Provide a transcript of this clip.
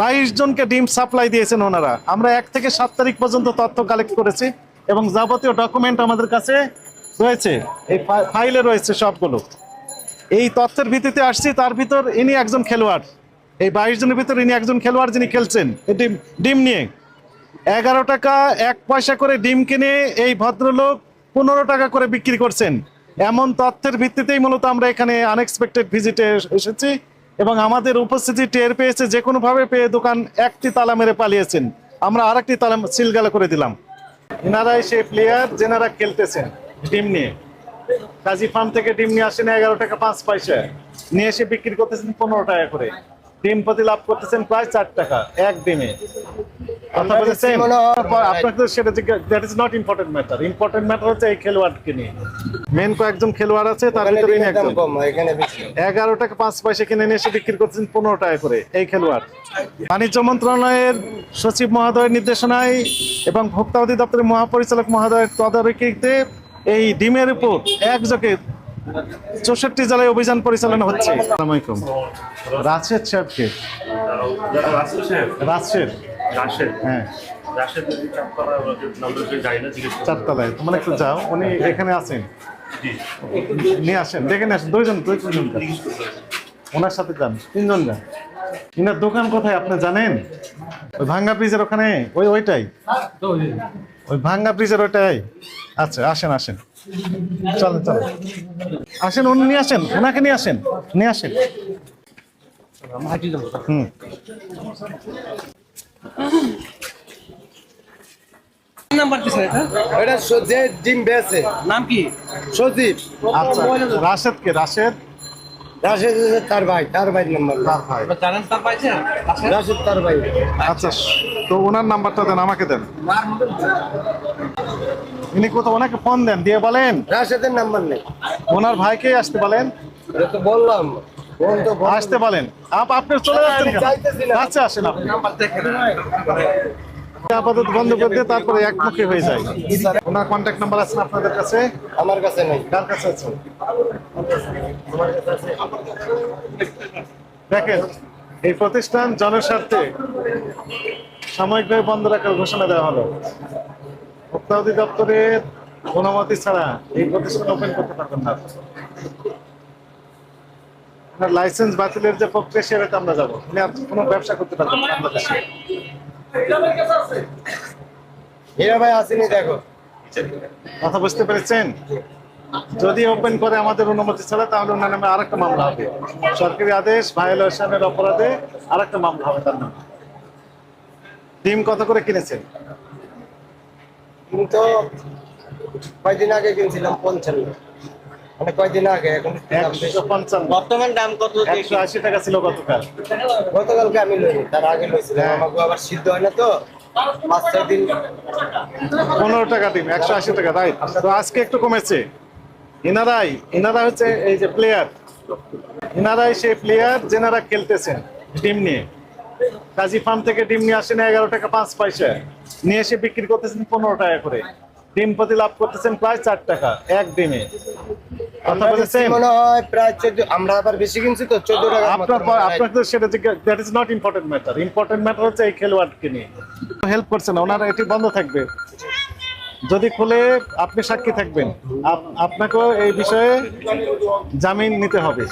বাইশ জনকে ডিম সাপ্লাই দিয়েছেন ওনারা। আমরা এক থেকে সাত তারিখ পর্যন্ত তথ্য কালেক্ট করেছি এবং যাবতীয় ডকুমেন্ট আমাদের কাছে রয়েছে। এই ফাইলে রয়েছে সবগুলো। এই তথ্যের ভিত্তিতে আসছি, তার ভিতর ইনি একজন খেলোয়াড়। এই বাইশ জনের ভিতর ইনি একজন খেলোয়াড় যিনি খেলছেন। ডিম ডিম নিয়ে। এগারো টাকা, এক পয়সা করে ডিম কিনে এই ভদ্রলোক পনেরো টাকা করে বিক্রি করছেন। এমন তথ্যের ভিত্তিতেই মূলত আমরা এখানে আনএক্সপেক্টেড ভিজিটে এসেছি। এবং আমাদের উপস্থিতি টের পেয়েছে যে কোনোভাবে পেয়ে দোকান একটি তালা মেরে পালিয়েছেন। আমরা আর একটি তালা সিলগালা করে দিলাম। এনারাই সেই প্লেয়ার যেনারা খেলতেছেন ডিম নিয়ে। কাজী ফার্ম থেকে ডিম নিয়ে আসেন এগারো টাকা পাঁচ পয়সা। নিয়ে এসে বিক্রি করতেছেন পনেরো টাকা করে। ডিম প্রতি লাভ করতেছেন প্রায় চার টাকা, এক ডিমে। সেটা that is not important matter important matter হচ্ছে এই খেলোয়াড়কে নিয়ে। মেন কয়েকজন খেলোয়াড় আছে তার ভিতরে ইনি একজন। এগারো টাকা পাঁচ পয়সা কিনে নিয়ে এসে বিক্রি করছেন পনেরো টাকা করে এই খেলোয়াড়। বাণিজ্য মন্ত্রণালয়ের সচিব মহোদয়ের নির্দেশনায় এবং ভোক্তা অধিদপ্তরের মহাপরিচালক মহোদয়ের তদারকিতে এই ডিমের উপর একযোগে চৌষট্টি জেলায় অভিযান পরিচালনা হচ্ছে। আসসালামু আলাইকুম রাশেদ সাহেবকে রাশেদ। রাশেদ? হ্যাঁ। রাশেদ চারতলায় তোমরা একটু যাও উনি এখানে আছেন। নিয়ে আসেন দেখে নিয়ে আসেন দুইজন দুই তিনজন। ওনার সাথে যান তিনজন যান। ইনার দোকান কোথায় আপনি জানেন? ওই ভাঙ্গা ব্রিজের ওখানে? ওই ওইটাই? ওই ভাঙ্গা ব্রিজের ওইটাই? আচ্ছা আসেন আসেন। চলেন চলেন। আসেন উনি নিয়ে আসেন ওনাকে নিয়ে আসেন নিয়ে আসেন। হুম। এটা এটা যে ডিম বেছে নাম কি? সজীব। আচ্ছা রাশেদ কে? রাশেদ? রাশেদ তার ভাই তার ভাই নাম্বার। তার ভাই। জানেন তার পাইছেন রাশেদ? তার ভাই। আচ্ছা তো ওনার নাম্বারটা দেন আমাকে দেন। ইনি কোথাও ওনাকে ফোন দেন দিয়ে বলেন। রাশেদের নাম্বার নেই। ওনার ভাইকে আসতে বলেন। তো বললাম। আসতে বলেন। আপ আপনি চলে যাচ্ছেন। আচ্ছা আসেন আপনি। আপাতত বন্ধ করে দিয়ে তারপরে একমুখী হয়ে যায়। ওনার কন্ট্যাক্ট নাম্বার আছে আপনাদের কাছে? আমার কাছে নেই। কার কাছে আছে? দেখেন এই প্রতিষ্ঠান জনস্বার্থে সাময়িকভাবে বন্ধ রাখার ঘোষণা দেওয়া হলো। ভোক্তা অধিদপ্তরের অনুমতি ছাড়া এই প্রতিষ্ঠান ওপেন করতে পারবেন না। আপনার লাইসেন্স বাতিলের যে প্রক্রিয়া সেটাতে আমরা যাব। উনি আর কোনো ব্যবসা করতে পারবেন না বাংলাদেশে হীরা ভাই আসেনি দেখো। কথা বুঝতে পেরেছেন? যদি ওপেন করে আমাদের অনুমতি ছাড়া তাহলে ওনার নামে আরেকটা মামলা হবে। সরকারি আদেশ ভায়োলেশনের অপরাধে আরেকটা মামলা হবে তার নামে। ডিম কত করে কিনেছেন? কিন্তু কয়দিন আগে কিনছিলাম পঞ্চান্ন। মানে কয়দিন আগে? এখন একটু দাম বেশি। একশো পঞ্চান্ন। বর্তমান দাম কত একশো আশি টাকা ছিল গতকাল। গতকালকে আমি লইনি তার আগে লইছিলাম। হ্যাঁ। আমাকে আবার সিদ্ধ হয় না তো? পাঁচ ছয় দিন। পনেরো টাকা ডিম একশো আশি টাকা রাইট তো আজকে একটু কমেছে। ইনারাই ইনারা হচ্ছে এই যে প্লেয়ার ইনারাই সেই প্লেয়ার যেনারা খেলতেছেন ডিম নিয়ে। কাজী ফার্ম থেকে ডিম নিয়ে আসেন এগারো টাকা পাঁচ পয়সা। নিয়ে এসে বিক্রি করতেছেন পনেরো টাকা করে। ডিম প্রতি লাভ করতেছেন প্রায় চার টাকা এক ডিমে। মনে হয় প্রায় চোদ্দ আমরা আবার বেশি কিনছি তো চোদ্দ টাকা আপনার পর- সেটা that is not important matter important matter হচ্ছে এই খেলোয়াড়কে নিয়ে। হেল্প করছে না ওনারা এটি বন্ধ থাকবে। যদি খুলে আপনি সাক্ষী থাকবেন। আপ- আপনাকেও এই বিষয়ে জামিন নিতে হবে।